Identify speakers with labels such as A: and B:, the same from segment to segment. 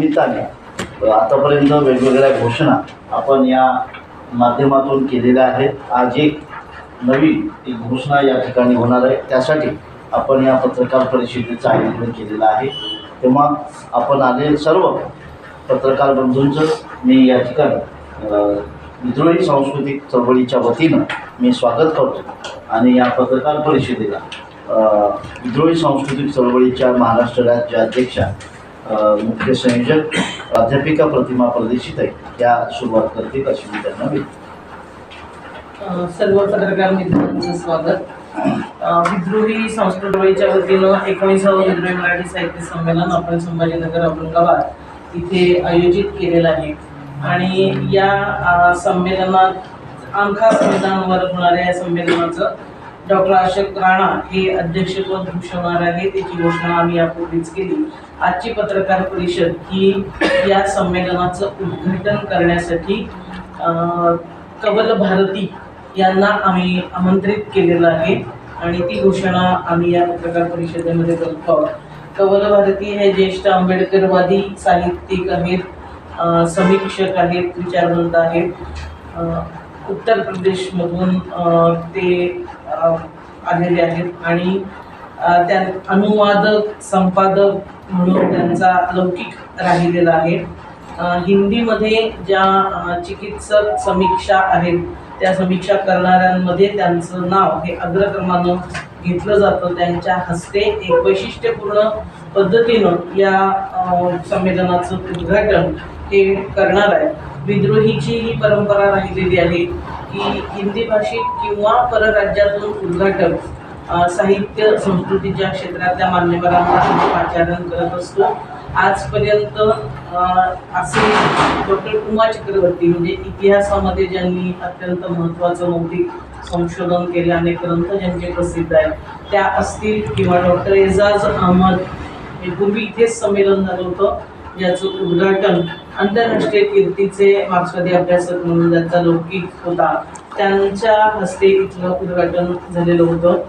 A: निमित्ताने आतापर्यंत वेगवेगळ्या घोषणा आपण या माध्यमातून केलेल्या आहेत. आज एक नवीन एक घोषणा या ठिकाणी होणार आहे. त्यासाठी आपण या पत्रकार परिषदेचं आयोजन केलेलं आहे. तेव्हा आपण आले सर्व पत्रकार बंधूंचं मी या ठिकाणी विद्रोही सांस्कृतिक चळवळीच्या वतीनं मी स्वागत करतो. आणि या पत्रकार परिषदेला विद्रोही सांस्कृतिक चळवळीच्या महाराष्ट्र राज्य अध्यक्षा मुख्य संयोजक प्राध्यापिका प्रतिमा परदेशीत आहे. त्या सुरुवात करतील अशी मी त्यांना विनंती.
B: सर्व पत्रकार मित्रांचं स्वागत. विद्रोही संस्कृतवळीच्या वतीनं एकोणीसावं विद्रोही मराठी साहित्य संमेलन आपण संभाजीनगर औरंगाबाद इथे आयोजित केलेलं आहे. आणि या संमेलनात आमखा संविधानावर होणाऱ्या या संमेलनाचं डॉक्टर अशोक राणा हे अध्यक्षपद भूषवणार आहे त्याची घोषणा आम्ही यापूर्वीच केली. आजची पत्रकार परिषद ही या संमेलनाचं उद्घाटन करण्यासाठी कबल भारती यांना आम्ही आमंत्रित केलेलं आहे. आणि ती घोषणा आम्ही या पत्रकार परिषदेमध्ये करतो आहोत. कवल भारती हे ज्येष्ठ आंबेडकरवादी साहित्यिक आहेत समीक्षक आहेत विचारवंत आहेत. उत्तर प्रदेशमधून ते आलेले आहेत. आणि त्या अनुवादक संपादक म्हणून त्यांचा लौकिक राहिलेला आहे. हिंदीमध्ये ज्या चिकित्सक समीक्षा आहेत त्या समीक्षा करणाऱ्यांमध्ये त्यांचं नाव हे अग्रक्रमानं घेतलं जातं. त्यांच्या हस्ते एक वैशिष्ट्यपूर्ण पद्धतीनं या संमेलनाचं उद्घाटन हे करणार आहे विद्रोहीची ही परंपरा राहिलेली आहे. की हिंदी भाषिक किंवा परराज्यातून उद्घाटक साहित्य संस्कृतीच्या क्षेत्रातल्या मान्यवरांना पाचारण करत असतो. आजपर्यंत असे डॉक्टर कुमा चक्रवर्ती म्हणजे इतिहासामध्ये ज्यांनी अत्यंत महत्त्वाचं मौलिक संशोधन केले अनेक ग्रंथ ज्यांचे प्रसिद्ध आहेत त्या असतील किंवा डॉक्टर एजाज अहमद. हे पूर्वी इथेच संमेलन झालं होतं. ज्याचं उद्घाटन आंतरराष्ट्रीय कीर्तीचे मार्क्सवादी अभ्यासक म्हणून ज्यांचा लौकिक होता त्यांच्या हस्ते इथलं उद्घाटन झालेलं होतं.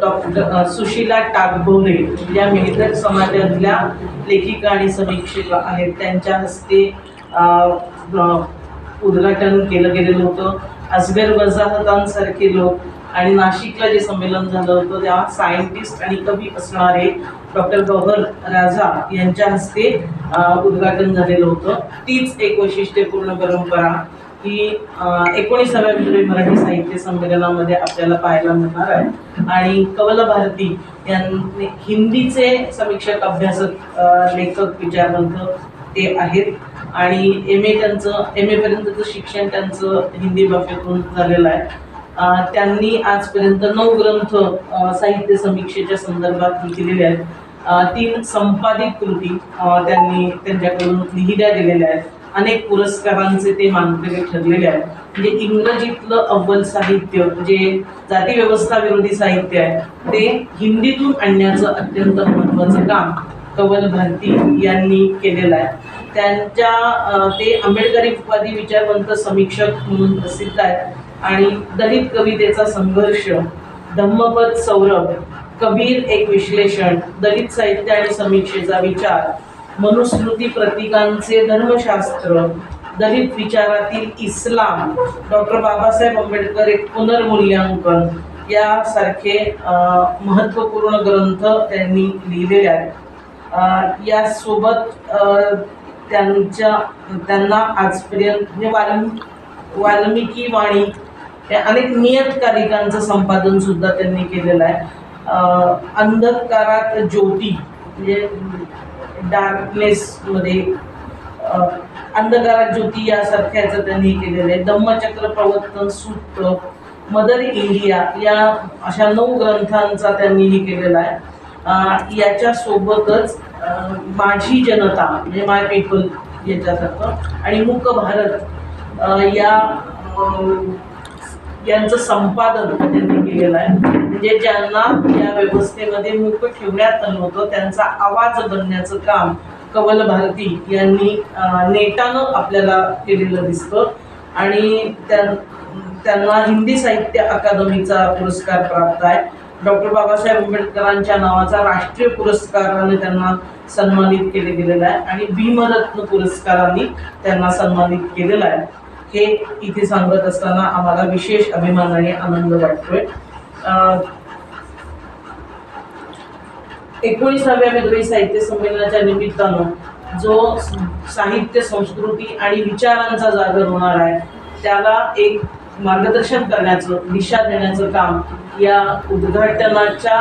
B: डॉक्टर सुशीला टाकभोरे या मेहतर समाजातल्या लेखिका आणि समीक्षिका आहेत. त्यांच्या हस्ते उद्घाटन केलं गेलेलं होतं. असगर वजाहतांसारखे लोक आणि नाशिकला जे संमेलन झालं होतं त्या सायंटिस्ट आणि कवी असणारे डॉक्टर गौहर राजा यांच्या हस्ते उद्घाटन झालेलं होतं. तीच एक वैशिष्ट्यपूर्ण परंपरा ही एकोणीसाव्या विद्रोही मराठी साहित्य संमेलनामध्ये आपल्याला पाहायला मिळणार आहे. आणि कवल भारती यांनी हिंदीचे समीक्षक अभ्यासक लेखक विचारवंत ते आहेत. आणि एम ए त्यांचं एम एपर्यंतचं शिक्षण त्यांचं हिंदी भाषेतून झालेलं आहे. त्यांनी आजपर्यंत नऊ ग्रंथ साहित्य समीक्षेच्या संदर्भात लिहिलेले आहेत. तीन संपादित कृती त्यांनी त्यांच्याकडून लिहिल्या गेलेल्या आहेत. अनेक पुरस्कारांचे ते मानकरी ठरलेले आहेत. म्हणजे इंग्रजीतलं अव्वल साहित्य जे जाती व्यवस्था विरोधी साहित्य आहे ते हिंदीतून आणण्याचं अत्यंत महत्त्वाचं काम कवल भारती यांनी केलेलं आहे. त्यांच्या ते आंबेडकरी उपाधी विचारवंत समीक्षक म्हणून प्रसिद्ध आहेत. आणि दलित कवितेचा संघर्ष धम्मपद सौरभ कबीर एक विश्लेषण दलित साहित्य आणि समीक्षेचा विचार मनुस्मृती प्रतीकांचे धर्मशास्त्र दलित विचारातील इस्लाम डॉक्टर बाबासाहेब आंबेडकर एक पुनर्मूल्यांकन यासारखे महत्त्वपूर्ण ग्रंथ त्यांनी लिहिलेले आहेत. यासोबत त्यांच्या त्यांना आजपर्यंत म्हणजे वाल्मिकी वाणी ते अनेक नियतकालिकांचं संपादन सुद्धा त्यांनी केलेलं आहे. अंधकारात ज्योती म्हणजे डार्कनेसमध्ये अंधकारात ज्योती यासारख्याचं त्यांनी केलेलं आहे. धम्मचक्र प्रवर्तन सूत्र मदर इंडिया या अशा नऊ ग्रंथांचा त्यांनी हे केलेला आहे. याच्यासोबतच माझी जनता म्हणजे माय पीपल याच्यासारखं आणि मुक भारत या यांचं संपादन त्यांनी केलेलं आहे. म्हणजे ज्यांना या व्यवस्थेमध्ये मूक ठेवण्यात आलं होतं त्यांचा आवाज बनण्याचं काम कवल भारती यांनी नेटानं आपल्याला केलेलं दिसतं. आणि त्यांना हिंदी साहित्य अकादमीचा पुरस्कार प्राप्त आहे. डॉक्टर बाबासाहेब आंबेडकरांच्या नावाचा राष्ट्रीय पुरस्काराने त्यांना सन्मानित केले गेलेलं आहे. आणि भीमरत्न पुरस्कारांनी त्यांना सन्मानित केलेला आहे. हे इथे सांगत असताना आम्हाला विशेष अभिमान आणि आनंद वाटतोय. अं, एकोणीसाव्या वेगळी साहित्य संमेलनाच्या निमित्तानं जो साहित्य संस्कृती आणि विचारांचा जागर होणार आहे त्याला एक मार्गदर्शन करण्याचं दिशा देण्याचं काम या उद्घाटनाच्या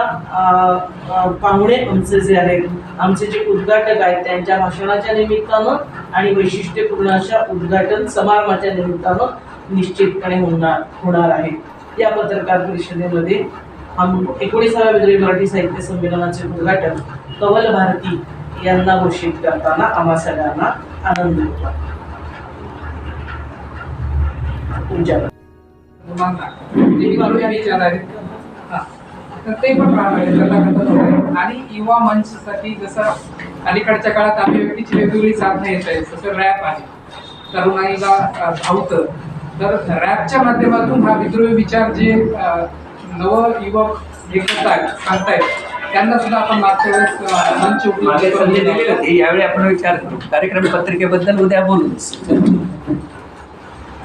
B: पाहुणे आमचे जे आहेत आमचे जे उद्घाटक आहेत त्यांच्या भाषणाच्या निमित्तानं आणि वैशिष्ट्यपूर्ण अशा उद्घाटन समारंभाच्या निमित्तानं निश्चितपणे होणार होणार आहे. या पत्रकार परिषदेमध्ये आम एकोणीसाव्या विद्रोही मराठी साहित्य संमेलनाचे उद्घाटन कवल भारती यांना घोषित करताना आम्हा सगळ्यांना आनंद होता. तुमच्याकडे
C: मुलांना जे विद्रोही विचार आहेत हा. तर ते पण राहणार आणि युवा मंचसाठी जसं अलीकडच्या काळात अभिव्यक्तीची वेगवेगळी साधनं येत आहेत. जसं रॅप आहे. तरुणाईला अ, भावतं तर रॅपच्या माध्यमातून हा विद्रोही विचार जे नव युवक हे सांगतायत त्यांना सुद्धा आपण मागच्या वेळेस मंच उपलब्ध
D: यावेळी आपण विचार करू. कार्यक्रम पत्रिकेबद्दल उद्या बोलू.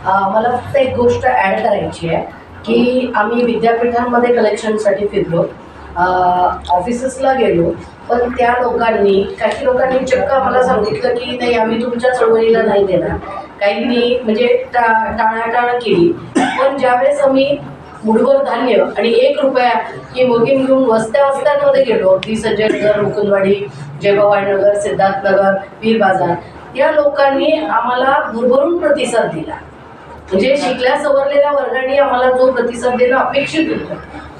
E: मला फक्त एक गोष्ट ॲड करायची आहे की आम्ही विद्यापीठांमध्ये कलेक्शनसाठी फिरलो. ऑफिसेसला गेलो पण त्या लोकांनी काही लोकांनी चक्क आम्हाला सांगितलं की नाही आम्ही तुमच्या चळवळीला नाही देणार. काहींनी म्हणजे टा टाळाटाळ केली. पण ज्यावेळेस आम्ही मुठभर धान्य आणि एक रुपया ही मोगीम घेऊन वस्त्या वस्त्यांमध्ये गेलो अगदी संजय नगर मुकुंदवाडी जयभवानी सिद्धार्थनगर वीर बाजार या लोकांनी आम्हाला भरभरून प्रतिसाद दिला. म्हणजे शिकल्या सवरलेल्या वर्गाने आम्हाला जो प्रतिसाद देणं अपेक्षित होतं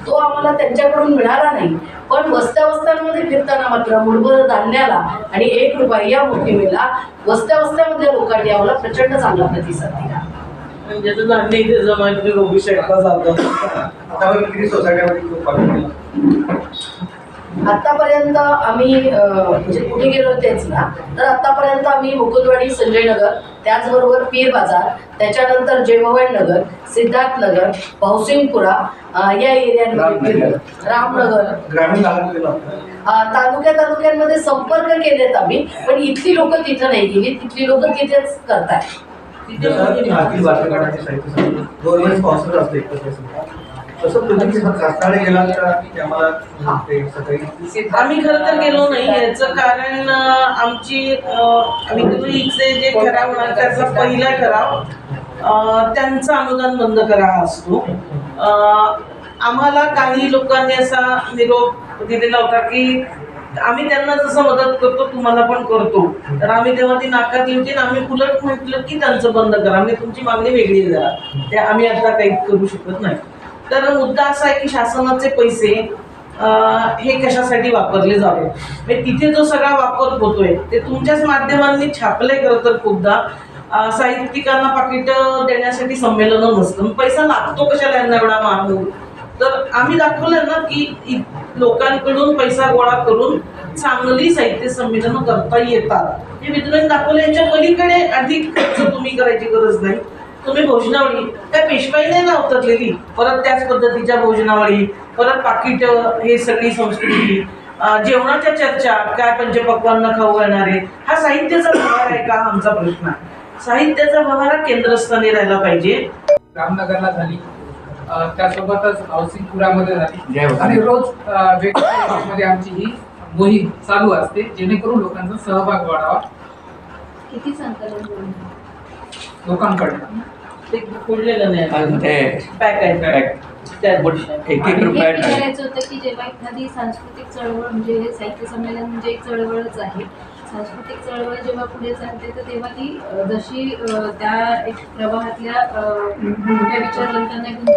E: तो आम्हाला त्यांच्याकडून मिळाला नाही. पण वस्त्या वस्त्यांमध्ये फिरताना मात्र मुठभर धान्याला आणि एक रुपया या मोहिमेला वस्त्या वस्त्यामध्ये लोकांनी आम्हाला प्रचंड चांगला प्रतिसाद दिला.
B: ज्याचं धान्य इथे जमा
F: किती
E: आतापर्यंत आम्ही म्हणजे कुठे गेलो तेच ना. तर आतापर्यंत आम्ही मुकुंदवाडी संजय नगर त्याचबरोबर पीर बाजार त्याच्यानंतर जयभवानी नगर सिद्धार्थ नगर भाऊसिंगपुरा या एरियांमध्ये फिरलो रामनगर.
F: ग्रामीण
E: तालुक्या तालुक्यांमध्ये संपर्क केलेत आम्ही पण इथली लोक तिथं नाही गेली. तिथली लोक तिथेच करतायत.
F: तसं तुम्ही गेलात का की आम्हाला ते
B: आम्ही खरं तर गेलो नाही याचं कारण आमची आम्ही जे ठराव होणार त्याचा पहिला ठराव त्यांचं अनुदान बंद करा असतो. आम्हाला काही लोकांनी असा निरोप दिलेला होता की आम्ही त्यांना जसं मदत करतो तुम्हाला पण करतो. तर आम्ही तेव्हा ती नाकारली होती आम्ही उलट म्हटलं की त्यांचं बंद करा. म्हणजे तुमची मागणी वेगळी आहे जरा ते आम्ही आता काही करू शकत नाही. तर मुद्दा असा आहे की शासनाचे पैसे हे कशासाठी वापरले जावे? म्हणजे तिथे जो सगळा वापर होतोय ते तुमच्याच माध्यमांनी छापले खरं तर खूपदा. साहित्यिकांना पाकिट देण्यासाठी संमेलन नसतं. पैसा लागतो कशाला यांना एवढा मागून तर आम्ही दाखवलं ना की लोकांकडून पैसा गोळा करून चांगली साहित्य संमेलनं करता येतात. हे विज्ञान दाखवलं यांच्या पलीकडे अधिक खर्च तुम्ही करायची गरज नाही. तुम्ही भोजनावळी. काय पेशवाई नाही ना अवतरलेली परत त्याच पद्धतीच्या भोजनावळी परत पाकिट हे सगळी संस्कृती जेवणाच्या चर्चा काय पंचपक्वांना खाऊ घालणारे हा साहित्याचा व्यवहार आहे का आमचा प्रश्न. आहे साहित्याचा व्यवहार हा केंद्रस्थानी राहायला पाहिजे.
C: रामनगरला झाली. त्यासोबतच हाऊसिंगपुरामध्ये झाली. आणि रोज वेगवेगळ्या आमची ही मोहीम चालू असते जेणेकरून लोकांचा सहभाग वाढावा.
G: किती संकलन?
C: लोकांकडनं.
B: ते फोडलेलं नाही
D: आणि ते
B: पॅक आहे.
D: पॅक.
B: त्या
D: एक एक
G: हे
D: रुपया
G: विचारायचं होतं की जेव्हा एखादी सांस्कृतिक चळवळ म्हणजे हे साहित्य संमेलन म्हणजे एक चळवळच आहे सांस्कृतिक चळवळ जेव्हा पुढे चालते तर तेव्हा ती अ, जशी अ, त्या एक प्रवाहातल्या अ, मोठ्या विचारवंतांना घेऊन